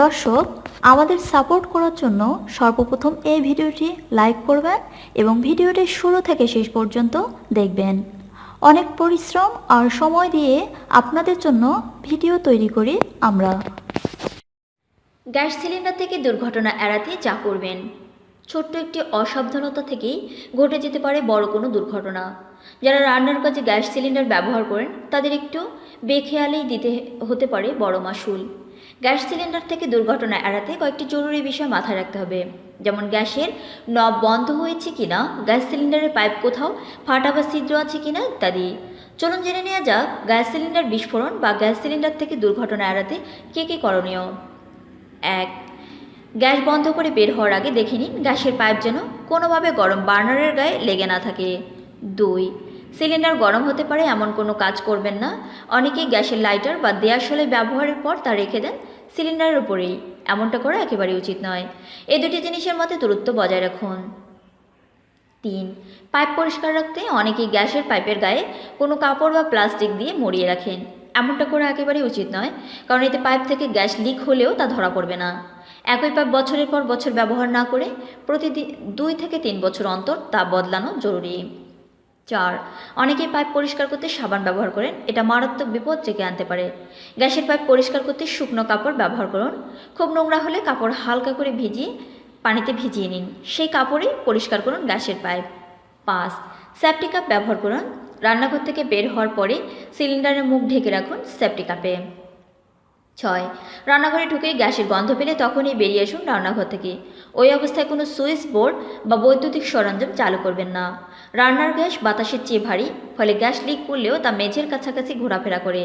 দর্শক, আমাদের সাপোর্ট করার জন্য সর্বপ্রথম এই ভিডিওটি লাইক করবেন এবং ভিডিওটি শুরু থেকে শেষ পর্যন্ত দেখবেন। অনেক পরিশ্রম আর সময় দিয়ে আপনাদের জন্য ভিডিও তৈরি করি আমরা। গ্যাস সিলিন্ডার থেকে দুর্ঘটনা এড়াতে যা করবেন। ছোট্ট একটি অসাবধানতা থেকেই ঘটে যেতে পারে বড় কোনো দুর্ঘটনা। যারা রান্নার কাজে গ্যাস সিলিন্ডার ব্যবহার করেন, তাদের একটু বেখেয়ালেই দিতে হতে পারে বড় মাসুল। গ্যাস সিলিন্ডার থেকে দুর্ঘটনা এড়াতে কয়েকটি জরুরি বিষয় মাথায় রাখতে হবে। যেমন গ্যাসের নব বন্ধ হয়েছে কিনা, গ্যাস সিলিন্ডারের পাইপ কোথাও ফাটা বা ছিদ্র আছে কিনা ইত্যাদি। চলুন জেনে নেওয়া যাক, গ্যাস সিলিন্ডার বিস্ফোরণ বা গ্যাস সিলিন্ডার থেকে দুর্ঘটনা এড়াতে কী কী করণীয়? এক, গ্যাস বন্ধ করে বের হওয়ার আগে দেখে নিন গ্যাসের পাইপ যেন কোনোভাবে গরম বার্নারের গায়ে লেগে না থাকে। দুই সিলিন্ডার গরম হতে পারে, এমন কোনো কাজ করবেন না। অনেকেই গ্যাসের লাইটার বা দেয়াশলে ব্যবহারের পর তা রেখে দেন সিলিন্ডারের উপরেই। এমনটা করা একেবারেই উচিত নয়। এই দুটি জিনিসের মধ্যে দূরত্ব বজায় রাখুন। তিন, পাইপ পরিষ্কার রাখতে অনেকেই গ্যাসের পাইপের গায়ে কোনো কাপড় বা প্লাস্টিক দিয়ে মরিয়ে রাখেন। এমনটা করা একেবারেই উচিত নয়, কারণ এতে পাইপ থেকে গ্যাস লিক হলেও তা ধরা পড়বে না। একই পাইপ বছরের পর বছর ব্যবহার না করে প্রতিদিন দুই থেকে তিন বছর অন্তর তা বদলানো জরুরি। চার। অনেকেই পাইপ পরিষ্কার করতে সাবান ব্যবহার করেন। এটা মারাত্মক বিপদ ডেকে আনতে পারে। গ্যাসের পাইপ পরিষ্কার করতে শুকনো কাপড় ব্যবহার করুন। খুব নোংরা হলে কাপড় হালকা করে ভিজিয়ে পানিতে ভিজিয়ে নিন। সেই কাপড়েই পরিষ্কার করুন গ্যাসের পাইপ। পাঁচ। সেফটি কাপ ব্যবহার করুন। রান্নাঘর থেকে বের হওয়ার পরে সিলিন্ডারের মুখ ঢেকে রাখুন সেফটি কাপে। ছয়। রান্নাঘরে ঢুকে গ্যাসের গন্ধ পেলে তখনই বেরিয়ে আসুন রান্নাঘর থেকে। ওই অবস্থায় কোনো সুইচ বোর্ড বা বৈদ্যুতিক সরঞ্জাম চালু করবেন না। রান্নার গ্যাস বাতাসের চেয়ে ভারী, ফলে গ্যাস লিক করলেও তা মেঝের কাছাকাছি ঘোরাফেরা করে।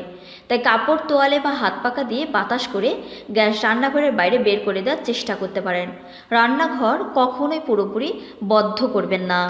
তাই কাপড় তোয়ালে বা হাত পাকা দিয়ে বাতাস করে গ্যাস রান্নাঘরের বাইরে বের করে দেওয়ার চেষ্টা করতে পারেন। রান্নাঘর কখনোই পুরোপুরি বদ্ধ করবেন না।